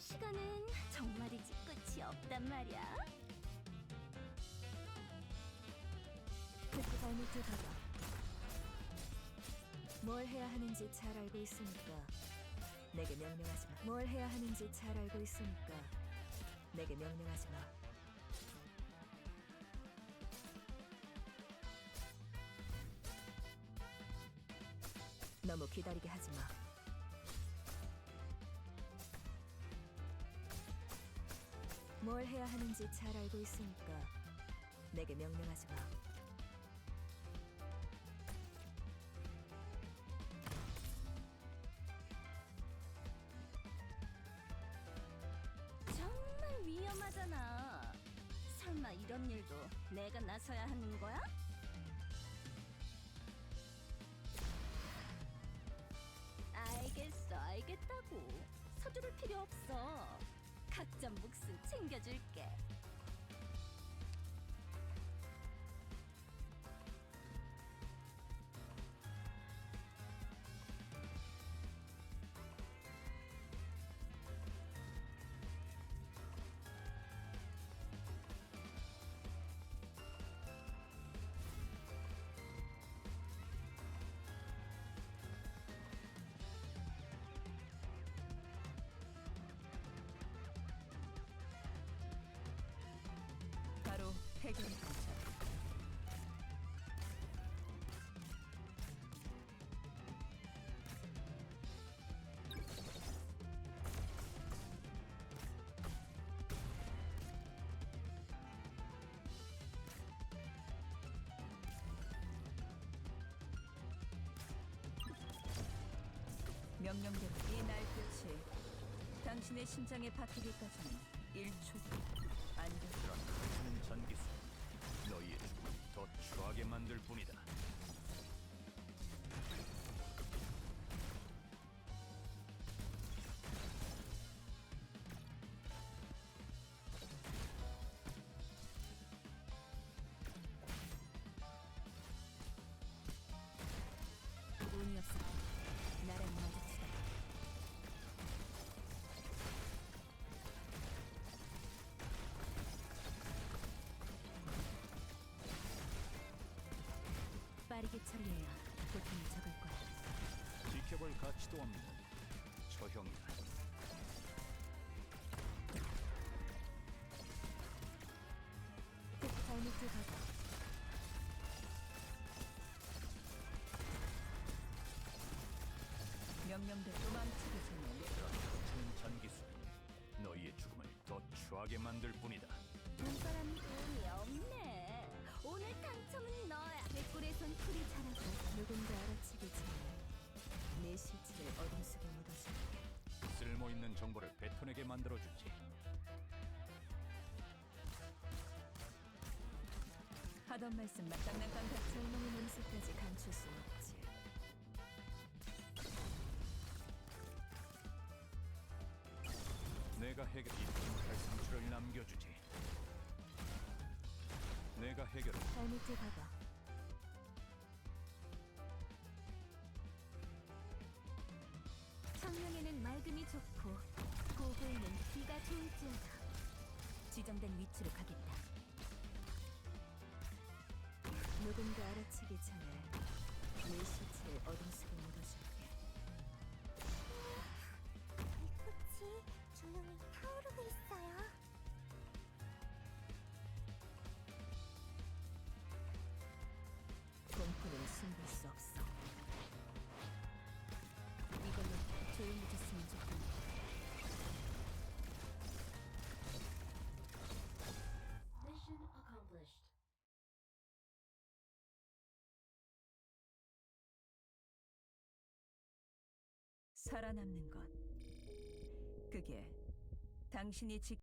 시간은 정말이지 끝이 없단 말이야. 발밑에 가봐. 뭘 해야 하는지 잘 알고 있으니까 내게 명령하지 마. 뭘 해야 하는지 잘 알고 있으니까 내게 명령하지 마. 너무 기다리게 하지 마. 뭘 해야 하는지 잘 알고 있으니까 내게 명령하지 마. 정말 위험하잖아. 설마 이런 일도 내가 나서야 하는 거야? 알겠어, 알겠다고. 서두를 필요 없어. 각자 몫은 챙겨줄게. 해결입니다. 명령대로 이 날 끝이 당신의 심장에 박히기까지는 1초도 안 돼. 그 더 추하게 만들 뿐이다 처리해야 고통이 적을 거야. 지켜볼 가치도 없는 처형이다 특히 발밑에 가봐. 명령대로 도망치기 전에 거치는 전기수 너희의 죽음을 더 추하게 만들 뿐이다 눈바람이 돈이 없네. 오늘 당첨은 꿀에선 풀이 자라고. 누군가 알아채기 전에 내 실체를 어둠 속에 묻어줄게. 쓸모있는 정보를 베톤에게 만들어주지 하던 말씀만 장난감 같은 절망의 냄새까지 감출 수 없지. 내가 해결 잊지 못할 상처를 남겨주지 내가 해결을 발밑에 가봐. 맑음이 좋고 고고에는 비가 좋을지어다. 지정된 위치로 가겠다. 누군가 알아채기 전에 내 시체를 어둠 속에 묻어줄 살아남는 것. 그게 당신이 지